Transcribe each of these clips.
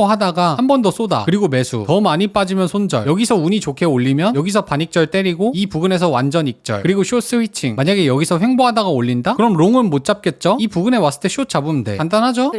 횡보하다가 한 번 더 쏟아. 그리고 매수. 더 많이 빠지면 손절. 여기서 운이 좋게 올리면 여기서 반익절 때리고 이 부근에서 완전 익절. 그리고 숏 스위칭. 만약에 여기서 횡보하다가 올린다? 그럼 롱은 못 잡겠죠? 이 부근에 왔을 때 숏 잡으면 돼. 간단하죠?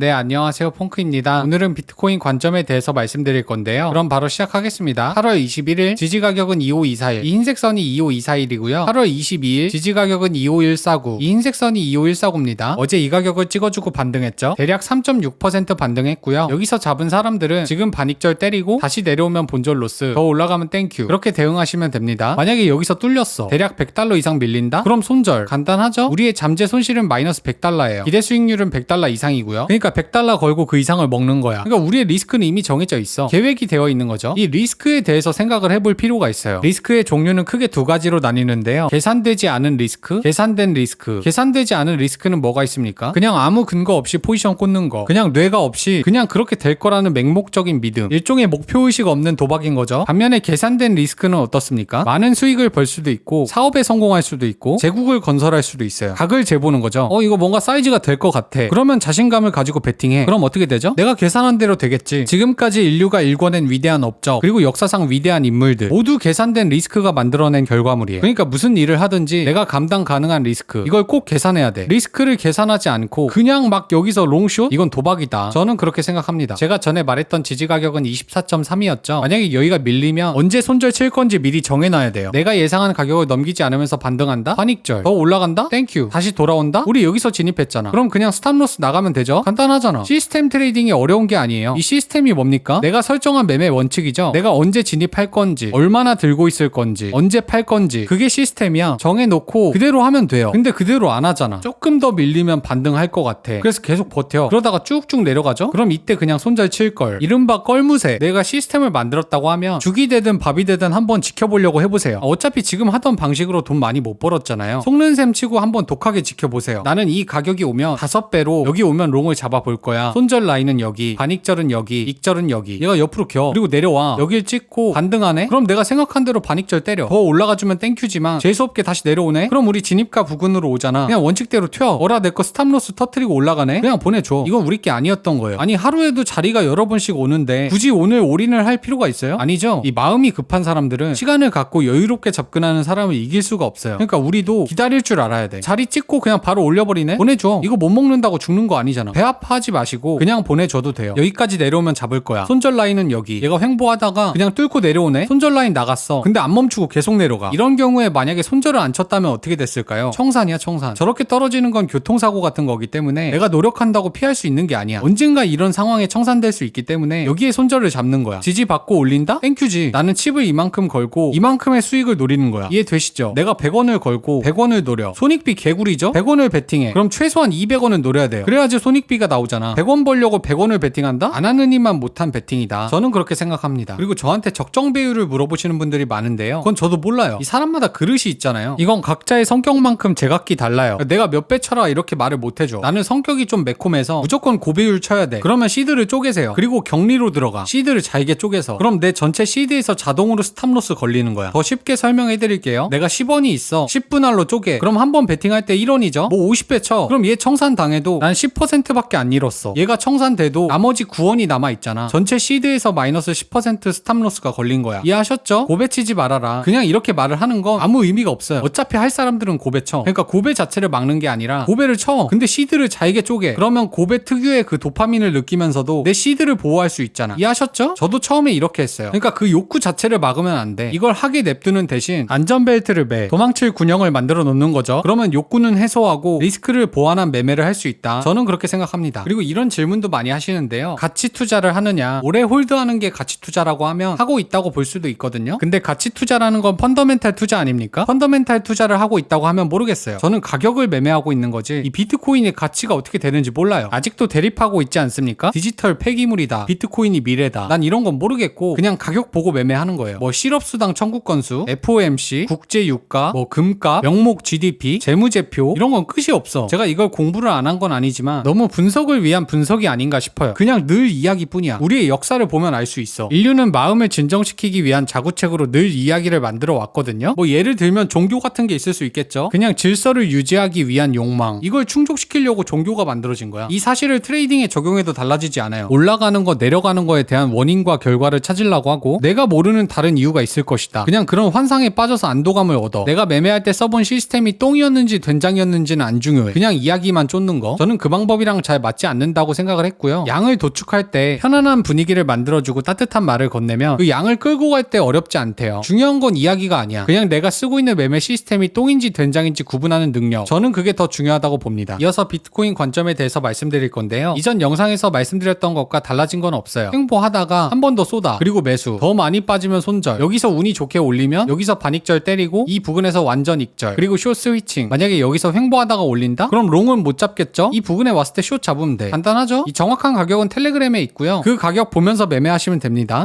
네, 안녕하세요. 펑크입니다. 오늘은 비트코인 관점에 대해서 말씀드릴 건데요. 그럼 바로 시작하겠습니다. 8월 21일 지지 가격은 25241. 이 흰색 선이 25241이고요. 8월 22일 지지 가격은 25149. 이 흰색 선이 25149입니다. 어제 이 가격을 찍어주고 반등했죠. 대략 3.6% 반등했고요. 여기서 잡은 사람들은 지금 반익절 때리고 다시 내려오면 본절 로스, 더 올라가면 땡큐. 그렇게 대응하시면 됩니다. 만약에 여기서 뚫렸어. 대략 100달러 이상 밀린다? 그럼 손절. 간단하죠? 우리의 잠재 손실은 마이너스 100달러예요. 기대 수익률은 100달러 이상이고요. 그러니까 100달러 걸고 그 이상을 먹는 거야. 그러니까 우리의 리스크는 이미 정해져 있어. 계획이 되어 있는 거죠. 이 리스크에 대해서 생각을 해볼 필요가 있어요. 리스크의 종류는 크게 두 가지로 나뉘는데요. 계산되지 않은 리스크, 계산된 리스크. 계산되지 않은 리스크는 뭐가 있습니까? 그냥 아무 근거 없이 포지션 꽂는 거. 그냥 뇌가 없이 그냥 그렇게 될 거라는 맹목적인 믿음. 일종의 목표의식 없는 도박인 거죠. 반면에 계산된 리스크는 어떻습니까? 많은 수익을 벌 수도 있고 사업에 성공할 수도 있고 제국을 건설할 수도 있어요. 각을 재보는 거죠. 어 이거 뭔가 사이즈가 될 것 같아. 그러면 자신감을 가지고 베팅해. 그럼 어떻게 되죠? 내가 계산한 대로 되겠지. 지금까지 인류가 일궈낸 위대한 업적 그리고 역사상 위대한 인물들 모두 계산된 리스크가 만들어낸 결과물이에요. 그러니까 무슨 일을 하든지 내가 감당 가능한 리스크 이걸 꼭 계산해야 돼. 리스크를 계산하지 않고 그냥 막 여기서 롱숏 이건 도박이다. 저는 그렇게 생각합니다. 제가 전에 말했던 지지 가격은 24.3이었죠. 만약에 여기가 밀리면 언제 손절 칠 건지 미리 정해놔야 돼요. 내가 예상한 가격을 넘기지 않으면서 반등한다? 환익절. 더 올라간다? 땡큐. 다시 돌아온다? 우리 여기서 진입했잖아. 그럼 그냥 스탑로스 나가면 되죠? 간단 하잖아. 시스템 트레이딩이 어려운 게 아니에요. 이 시스템이 뭡니까? 내가 설정한 매매 원칙이죠. 내가 언제 진입할 건지, 얼마나 들고 있을 건지, 언제 팔 건지. 그게 시스템이야. 정해놓고 그대로 하면 돼요. 근데 그대로 안 하잖아. 조금 더 밀리면 반등할 것 같아. 그래서 계속 버텨. 그러다가 쭉쭉 내려가죠? 그럼 이때 그냥 손절 칠 걸. 이른바 껄무새. 내가 시스템을 만들었다고 하면 죽이 되든 밥이 되든 한번 지켜보려고 해보세요. 어차피 지금 하던 방식으로 돈 많이 못 벌었잖아요. 속는 셈 치고 한번 독하게 지켜보세요. 나는 이 가격이 오면 다섯 배로 여기 오면 롱을 잡 아볼 거야. 손절 라인은 여기, 반익절은 여기, 익절은 여기. 얘가 옆으로 겨. 그리고 내려와. 여길 찍고 반등하네? 그럼 내가 생각한 대로 반익절 때려. 더 올라가주면 땡큐지만 재수없게 다시 내려오네? 그럼 우리 진입가 부근으로 오잖아. 그냥 원칙대로 튀어. 어라 내 거 스탑로스 터트리고 올라가네? 그냥 보내줘. 이건 우리 게 아니었던 거예요. 아니 하루에도 자리가 여러 번씩 오는데 굳이 오늘 올인을 할 필요가 있어요? 아니죠. 이 마음이 급한 사람들은 시간을 갖고 여유롭게 접근하는 사람을 이길 수가 없어요. 그러니까 우리도 기다릴 줄 알아야 돼. 자리 찍고 그냥 바로 올려버리네? 보내줘. 이거 못 먹는다고 죽는 거 아니잖아. 배 아 파하지 마시고 그냥 보내줘도 돼요. 여기까지 내려오면 잡을 거야. 손절 라인은 여기. 얘가 횡보하다가 그냥 뚫고 내려오네? 손절 라인 나갔어. 근데 안 멈추고 계속 내려가. 이런 경우에 만약에 손절을 안 쳤다면 어떻게 됐을까요? 청산이야 청산. 저렇게 떨어지는 건 교통사고 같은 거기 때문에 내가 노력한다고 피할 수 있는 게 아니야. 언젠가 이런 상황에 청산될 수 있기 때문에 여기에 손절을 잡는 거야. 지지 받고 올린다? 땡큐지. 나는 칩을 이만큼 걸고 이만큼의 수익을 노리는 거야. 이해되시죠? 내가 100원을 걸고 100원을 노려. 손익비 개구리죠? 100원을 베팅해. 그럼 최소한 200원은 노려야 돼요. 그래야지 손익비가 나오잖아. 100원 벌려고 100원을 베팅한다? 안 하는 이만 못한 베팅이다. 저는 그렇게 생각합니다. 그리고 저한테 적정 배율을 물어보시는 분들이 많은데요. 그건 저도 몰라요. 이 사람마다 그릇이 있잖아요. 이건 각자의 성격만큼 제각기 달라요. 내가 몇 배 쳐라 이렇게 말을 못 해줘. 나는 성격이 좀 매콤해서 무조건 고배율 쳐야 돼. 그러면 시드를 쪼개세요. 그리고 격리로 들어가. 시드를 잘게 쪼개서. 그럼 내 전체 시드에서 자동으로 스탑로스 걸리는 거야. 더 쉽게 설명해 드릴게요. 내가 10원이 있어. 10분할로 쪼개. 그럼 한 번 베팅할 때 1원이죠? 뭐 50배 쳐. 그럼 얘 청산 당해도 난 10%밖에 안 잃었어. 얘가 청산돼도 나머지 9원이 남아 있잖아. 전체 시드에서 마이너스 10% 스탑로스가 걸린 거야. 이해하셨죠? 고배 치지 말아라. 그냥 이렇게 말을 하는 건 아무 의미가 없어요. 어차피 할 사람들은 고배 쳐. 그러니까 고배 자체를 막는 게 아니라 고배를 쳐. 근데 시드를 잘게 쪼개. 그러면 고배 특유의 그 도파민을 느끼면서도 내 시드를 보호할 수 있잖아. 이해하셨죠? 저도 처음에 이렇게 했어요. 그러니까 그 욕구 자체를 막으면 안 돼. 이걸 하게 냅두는 대신 안전벨트를 매. 도망칠 군형을 만들어 놓는 거죠. 그러면 욕구는 해소하고 리스크를 보완한 매매를 할 수 있다. 저는 그렇게 생각합니다. 그리고 이런 질문도 많이 하시는데요. 가치 투자를 하느냐? 오래 홀드하는 게 가치 투자라고 하면 하고 있다고 볼 수도 있거든요. 근데 가치 투자라는 건 펀더멘탈 투자 아닙니까? 펀더멘탈 투자를 하고 있다고 하면 모르겠어요. 저는 가격을 매매하고 있는 거지. 이 비트코인의 가치가 어떻게 되는지 몰라요. 아직도 대립하고 있지 않습니까? 디지털 폐기물이다. 비트코인이 미래다. 난 이런 건 모르겠고 그냥 가격 보고 매매하는 거예요. 뭐 실업수당 청구 건수, FOMC, 국제 유가, 뭐 금값, 명목 GDP, 재무제표 이런 건 끝이 없어. 제가 이걸 공부를 안 한 건 아니지만 너무 분석 해석을 위한 분석이 아닌가 싶어요. 그냥 늘 이야기뿐이야. 우리의 역사를 보면 알 수 있어. 인류는 마음을 진정시키기 위한 자구책으로 늘 이야기를 만들어 왔거든요. 뭐 예를 들면 종교 같은 게 있을 수 있겠죠. 그냥 질서를 유지하기 위한 욕망. 이걸 충족시키려고 종교가 만들어진 거야. 이 사실을 트레이딩에 적용해도 달라지지 않아요. 올라가는 거 내려가는 거에 대한 원인과 결과를 찾으려고 하고 내가 모르는 다른 이유가 있을 것이다. 그냥 그런 환상에 빠져서 안도감을 얻어. 내가 매매할 때 써본 시스템이 똥이었는지 된장이었는지는 안 중요해. 그냥 이야기만 쫓는 거. 저는 그 방법이랑 잘 맞지 않는다고 생각을 했고요. 양을 도축할 때 편안한 분위기를 만들어주고 따뜻한 말을 건네면 그 양을 끌고 갈 때 어렵지 않대요. 중요한 건 이야기가 아니야. 그냥 내가 쓰고 있는 매매 시스템이 똥인지 된장인지 구분하는 능력. 저는 그게 더 중요하다고 봅니다. 이어서 비트코인 관점에 대해서 말씀드릴 건데요. 이전 영상에서 말씀드렸던 것과 달라진 건 없어요. 횡보하다가 한 번 더 쏟아. 그리고 매수. 더 많이 빠지면 손절. 여기서 운이 좋게 올리면 여기서 반익절 때리고 이 부근에서 완전 익절. 그리고 숏 스위칭. 만약에 여기서 횡보하다가 올린다? 그럼 롱은 못 잡겠죠? 이 부근에 왔을 때숏 잡으면 돼. 간단하죠? 이 정확한 가격은 텔레그램에 있고요. 그 가격 보면서 매매하시면 됩니다.